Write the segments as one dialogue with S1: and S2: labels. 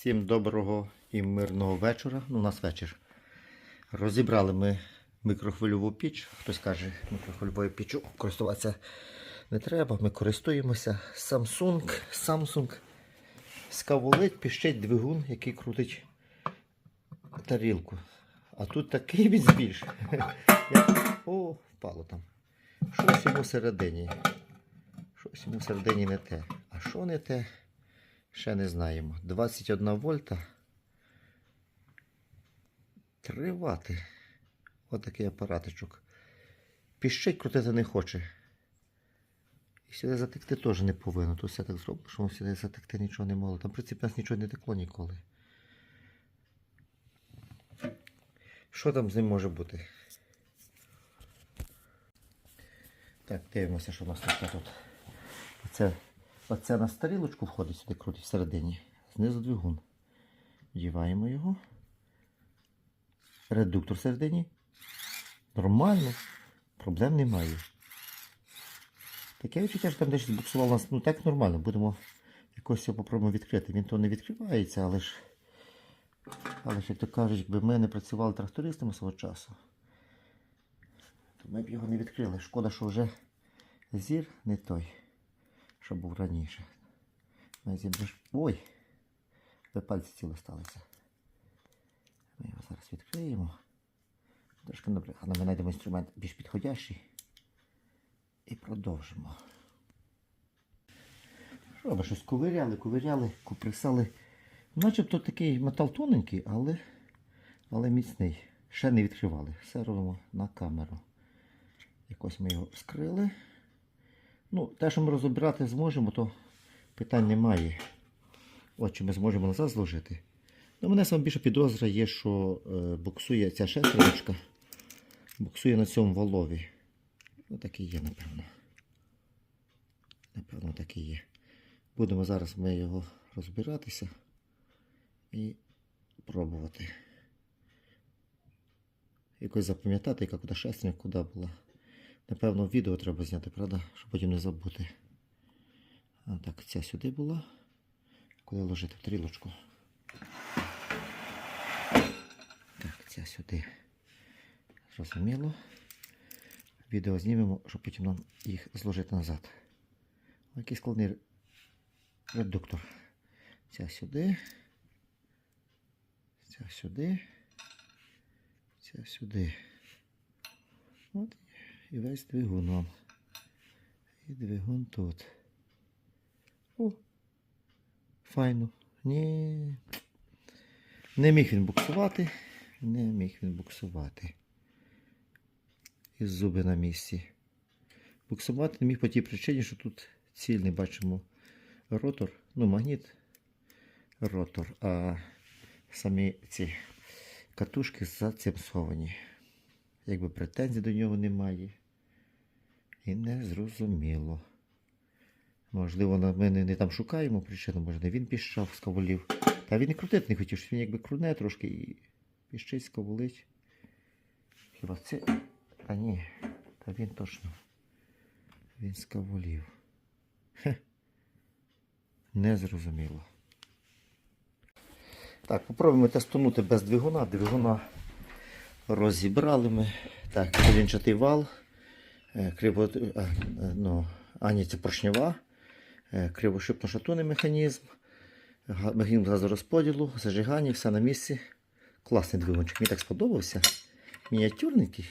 S1: Всім доброго і мирного вечора. Ну, у нас вечір. Розібрали ми мікрохвильову піч. Хтось каже, мікрохвильовою піччю користуватися не треба. Ми користуємося. Samsung, Samsung скавулить, піщить двигун, який крутить тарілку. А тут такий він збільш. О, впало там. Щось йому всередині. Щось йому всередині не те. А що не те? Ще не знаємо. 21 вольта. 3 вати. Отакий апаратичок. Піщить крутити не хоче. І сюди затекти теж не повинно. Тут все так зроблено, що воно сюди затекти нічого не могло. Там, в принципі, нас нічого не текло ніколи. Що там з ним може бути? Так, дивимося, що у нас тут. Оце, оце на старілочку входить сюди крутить всередині. Знизу двигун. Вдіваємо його. Редуктор всередині. Нормально. Проблем немає. Таке відчуття, що там десь буксував нас. Ну так нормально. Будемо якось його попробуємо відкрити. Він то не відкривається, але ж. Але ж, як то кажуть, якби ми не працювали трактористами свого часу, то ми б його не відкрили. Шкода, що вже зір не той, що був раніше. Ой! Ви пальці ціло сталися. Ми його зараз відкриємо. Трошки напрягано, ми знайдемо інструмент більш підходящий. І продовжимо. Що ми щось ковиряли, ковиряли, куприсали. Начебто такий метал тоненький, але, але міцний. Ще не відкривали. Все робимо на камеру. Якось ми його вскрили. Ну, те, що ми розібрати зможемо, то питань немає. От чи ми зможемо назад зложити. Ну, мене саме більше підозра є, що е, буксує ця шестерочка, буксує на цьому валові. Ну, так і є, напевно. Напевно, так і є. Будемо зараз ми його розбиратися і пробувати. Якось запам'ятати, яка куди шестерня, куди була. Напевно, відео треба зняти, правда? Щоб потім не забути. А, так, ця сюди була. Куди ложити в тарілочку? Так, ця сюди. Зрозуміло. Відео знімемо, щоб потім нам їх зложити назад. Який складний редуктор. Ця сюди. Ця сюди. Ця сюди. От і весь двигун. І двигун тут. О, файно. Ні. Не міг він буксувати. Не міг він буксувати. І зуби на місці. Буксувати не міг по тій причині, що тут цільний бачимо ротор, ну, магніт, ротор, а самі ці катушки за цим сховані. Якби претензій до нього немає. І не зрозуміло. Можливо, мене не там шукаємо причину, може не він піщав з кавулів. Та він і крутити не хотів, що він якби круне трошки і піщить скавулить. Хіба це. Та ні, та він точно. Він з кавулів. Хе. Незрозуміло. Так, попробуємо тестанути без двигуна. Двигуна розібрали ми. Так, колінчатий вал. Е, Криво, а, е, ну, а це поршнева. е, Кривошипно-шатунний механізм. Механізм газорозподілу, зажигання, все на місці. Класний двигунчик. Мені так сподобався. Мініатюрненький.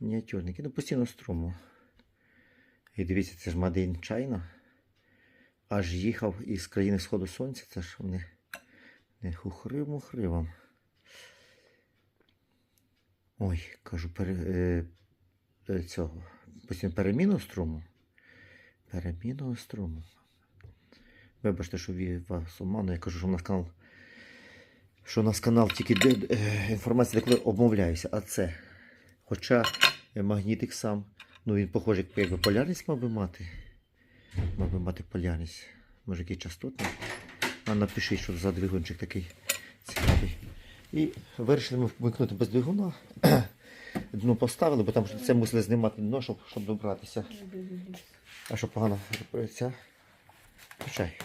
S1: Мініатюрненький. Ну, постійно струму. І дивіться, це ж in China. Аж їхав із країни Сходу Сонця. Це ж вони не хухри-мухри. Ой, кажу, пере, е, е, цього. Постійно переміну струму. Переміну струму. Вибачте, що вас обману. Я кажу, що у нас канал. Що у нас канал тільки де, е, інформація деколи обмовляюся. А це. Хоча е, магнітик сам. Ну він похожий, якби полярність мав би мати. Мав би мати полярність. Може який частотний. А напишіть, що за двигунчик такий цікавий. І вирішили ми вмикнути без двигуна. Дно поставили, бо там це мусили знімати дно, щоб, щоб добратися. А що погано робиться? Включай.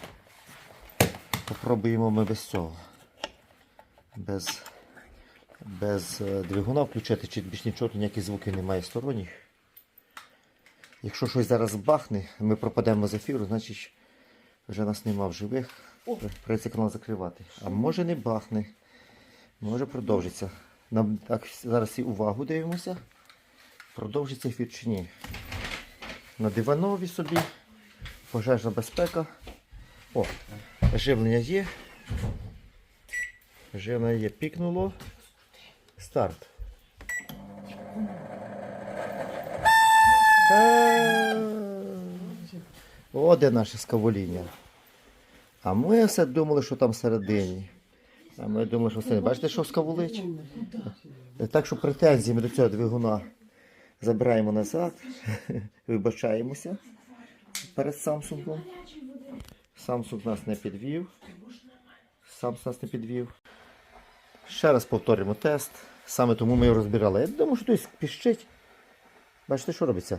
S1: Попробуємо ми без цього. Без, без е, двигуна включити, чи більш нічого, ніякі звуки немає сторонніх. Якщо щось зараз бахне, ми пропадемо з ефіру, значить вже нас нема в живих. Прийдеться канал закривати. А може не бахне, може продовжиться. Так зараз і увагу дивимося. Продовжиться ефір чи ні. На диванові собі. Пожежна безпека. О, живлення є. Живлення є, пікнуло. Старт. О, де наше скавоління. А ми все думали, що там всередині. А ми думали, що всередині. Бачите, що скавулить? Так що претензії ми до цього двигуна забираємо назад. Вибачаємося перед Samsung. Samsung нас не підвів. Samsung нас не підвів. Ще раз повторюємо тест. Саме тому ми його розбирали. Я думаю, що хтось піщить. Бачите, що робиться?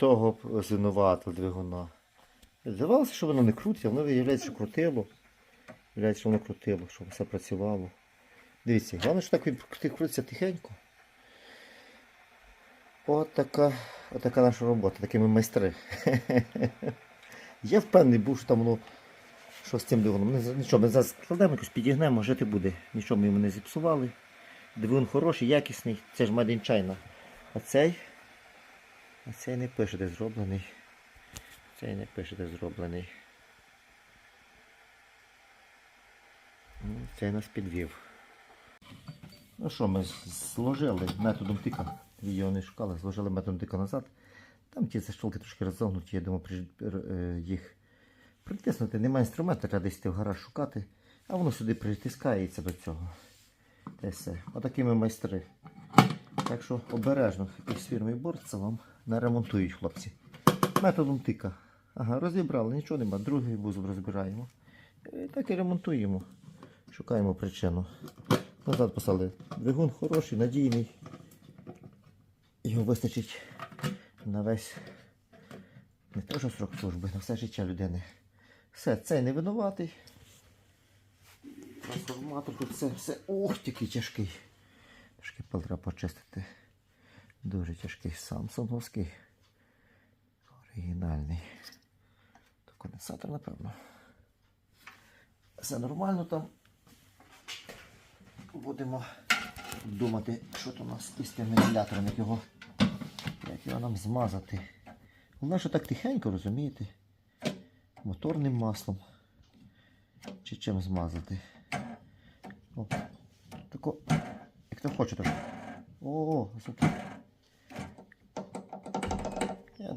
S1: Того звинуватили двигуна. Здавалося, що воно не крутить, а воно виявляється, що крутило. Виявляється, що воно крутило, щоб все працювало. Дивіться, головне, що так він крутиться тихенько. От така, от така наша робота, такі ми майстри. Я впевнений був, що там воно що з цим двигуном. Нічого, ми зараз складемо, якось підігнемо, жити буде. Нічого ми йому не зіпсували. Двигун хороший, якісний, це ж China. А цей, цей не пише, де зроблений. Цей не пише, де зроблений. Ну, Цей нас підвів. Ну що, ми зложили методом тика. Його не шукали, зложили методом тика назад. Там ті заштолки трошки розогнуті, я думаю, е, їх притиснути. Немає інструменту, треба десь в гараж шукати, а воно сюди притискається до цього. Та все. Отакі ми майстри. Так що обережно із фірми борт це вам не ремонтують хлопці. Методом тика. Ага, розібрали, нічого нема. Другий вузол розбираємо. І так і ремонтуємо. Шукаємо причину. Назад поставили. Двигун хороший, надійний. Його вистачить на весь не те, що срок служби, на все життя людини. Все, цей не винуватий. Трансформатор тут все, все. Ох, який тяжкий. Трошки треба почистити. Дуже тяжкий самсунговський. Оригінальний. То конденсатор, напевно. Все нормально там. Будемо думати, що то у нас із тим вентилятором, як його, як його нам змазати. Головне, що так тихенько, розумієте? Моторним маслом. Чи чим змазати. О, тако, як хто хоче так. О, смотри. Я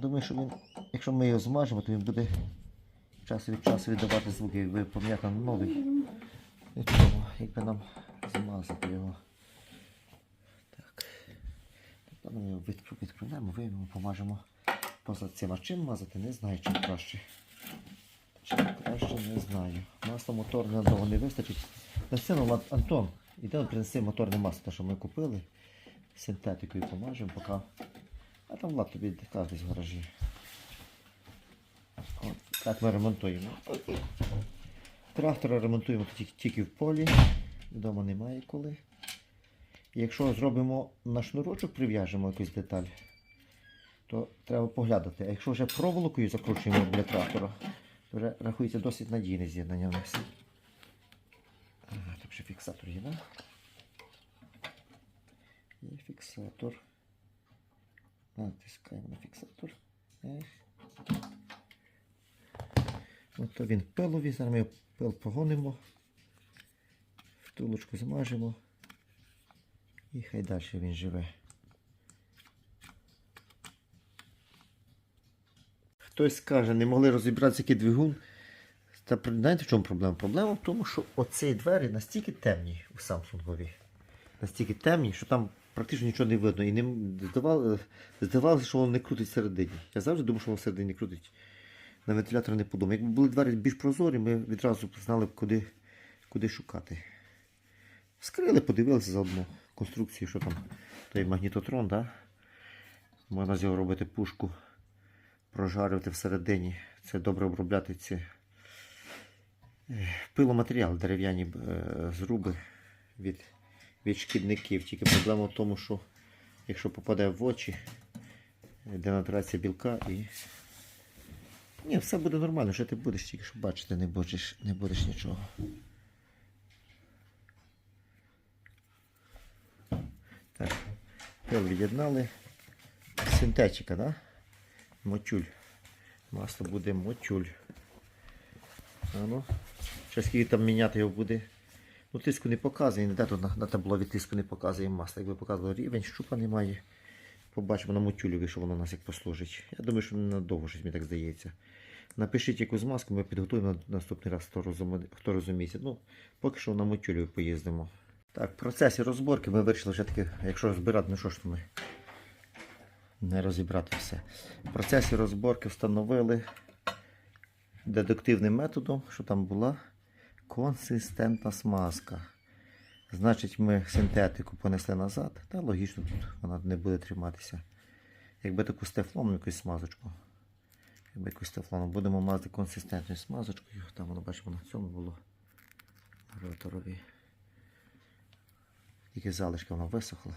S1: думаю, що він, якщо ми його змажемо, то він буде час від часу віддавати звуки, якби пом'яти на новий. Нічого, якби нам змазати його. Так. Тепер ми його відкриваємо, виймемо, помажемо поза цим. А чим мазати, не знаю, чим краще. Чим краще, не знаю. Масло моторне довго не вистачить. На сцену Антон, іде принеси моторне масло, те, що ми купили. Синтетикою помажемо, поки. А там Влад тобі каже десь в гаражі. От, так ми ремонтуємо. Трактора ремонтуємо тільки, в полі. Вдома немає коли. Якщо зробимо на шнурочок, прив'яжемо якусь деталь, то треба поглядати. А якщо вже проволокою закручуємо для трактора, то вже рахується досить надійне з'єднання у нас. Так ще фіксатор є, да? Є фіксатор. Натискаємо на фіксатор. Ех. От він пиловий, зараз ми його пил погонимо, втулочку змажемо і хай далі він живе. Хтось скаже, не могли розібратися, який двигун. Та знаєте в чому проблема? Проблема в тому, що оці двері настільки темні у Samsung. Настільки темні, що там практично нічого не видно. І не здавалося, здавалося, що воно не крутить всередині. Я завжди думав, що воно всередині крутить. На вентилятор не подумав. Якби були двері більш прозорі, ми відразу знали, б, куди, куди шукати. Скрили, подивилися заодно конструкцію, що там той магнітотрон, да? можна з його робити пушку, прожарювати всередині. Це добре обробляти ці е, пиломатеріал, дерев'яні е, зруби від, від шкідників. Тільки проблема в тому, що якщо попаде в очі, денатурація білка і. Ні, все буде нормально, що ти будеш, тільки що бачити не будеш, не будеш нічого. Так, пил від'єднали. Синтетика, да? Мотюль. Масло буде мотюль. А ну. Ще скільки там міняти його буде. Ну, тиску не показує, ніде тут на, на таблові тиску не показує масло. Якби показувало рівень, щупа немає. Побачимо на мотюльові, що воно у нас як послужить. Я думаю, що надовго щось мені так здається. Напишіть яку змазку, ми підготуємо на наступний раз, хто, розум... хто розуміється. Ну, поки що на мотюльові поїздимо. Так, в процесі розборки ми вирішили вже таки, якщо розбирати, ну що ж ми не розібрати все. В процесі розборки встановили дедуктивним методом, що там була консистентна смазка. Значить, ми синтетику понесли назад, та логічно тут вона не буде триматися. Якби таку стефлону якусь смазочку. Якби якусь стефлону. Будемо мазати консистентною смазочкою. Там воно бачимо на цьому було роторові. Тільки залишки вона висохла.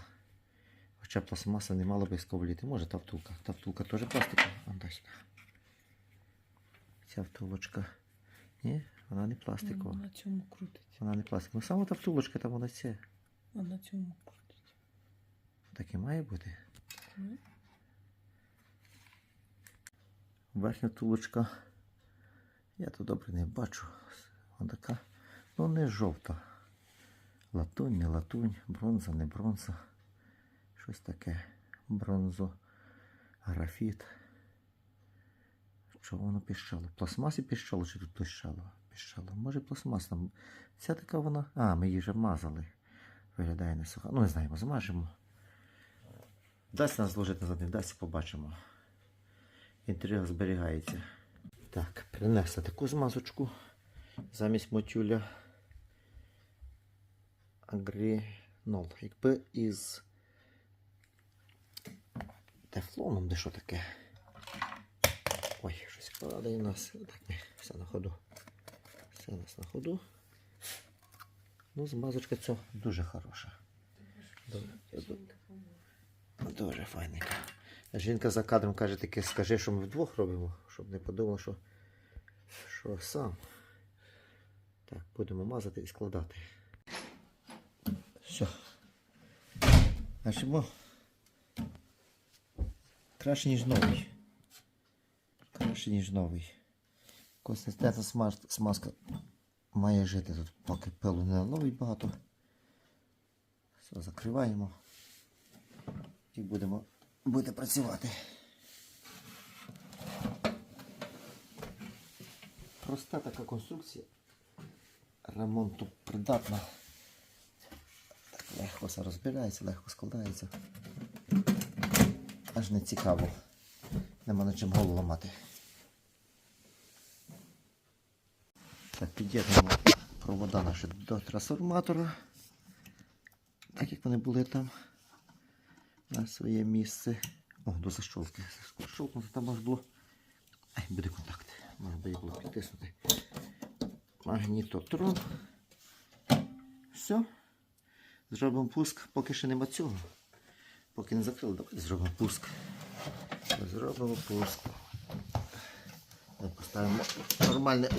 S1: Хоча пластмаса не мала би сковліти. Може та втулка. Та втулка теж пластикова. Ця втулочка. Ні, вона не пластикова.
S2: На цьому крутить.
S1: Вона не пластикова. Ну саме та втулочка там вона це.
S2: А на цьому крутить.
S1: Так і має бути.
S2: Ну,
S1: Верхня втулочка. Я тут добре не бачу. Вона така. Ну не жовта. Латунь, не латунь, бронза, не бронза. Щось таке. Бронзо, графіт. Чого воно піщало? В пластмасі піщало чи тут піщало? Піщало. Може пластмас там. Ця така вона. А, ми її вже мазали. Виглядає не суха. Ну, не знаємо, змажемо. Дасть нас зложити назад, не дасть, побачимо. Інтрига зберігається. Так, принесли таку змазочку замість мотюля. Агрінол. Якби із тефлоном, де що таке? Ой, щось падає у нас. Так, все на ходу. Все у нас на ходу. Ну, змазочка ця дуже хороша. Дуже, дуже файненька. Жінка за кадром каже таке, скажи, що ми вдвох робимо, щоб не подумав, що, що сам. Так, будемо мазати і складати. Все. Бачимо. Краще, ніж новий. Краще, ніж новий. Консистентна смаз- смазка має жити тут, поки пилу не наловить багато. Все, закриваємо. І будемо буде працювати. Проста така конструкція. Ремонту придатна. Так легко все розбирається, легко складається. Аж не цікаво. Нема на чим голову ламати. Під'єднуємо провода наші до трансформатора. Так як вони були там на своє місце. О, до защолки. Защолкнути там може було. Ай, буде контакт. Може би було притиснути. Магнітотрон. Все. Зробимо пуск, поки ще нема цього. Поки не закрили, давайте зробимо пуск. Зробимо пуск. Поставимо нормальне.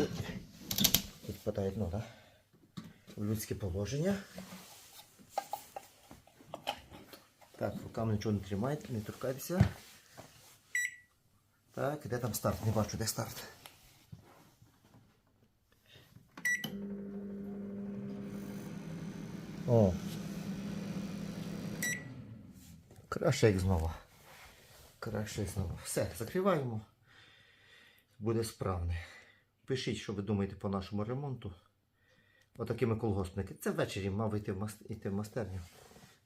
S1: Ой. Тут падає? В людське положення. Так, руками нічого не тримайте, не торкайтеся. Так, де там старт? Не бачу, де старт. О. Краще як знову. Краще як знову. Все, закриваємо. Буде справне. Пишіть, що ви думаєте по нашому ремонту. Отакими колгоспники. Це ввечері мав йти в, мас... йти в мастерню.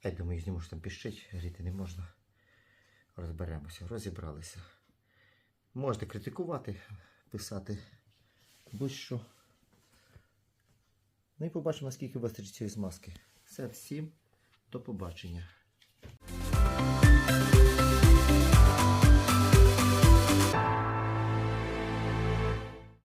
S1: Я думаю, зніму, що там піщить, гріти не можна. Розберемося, розібралися. Можете критикувати, писати будь-що. Ну і побачимо, наскільки вистачить цієї змазки. Все, всім до побачення.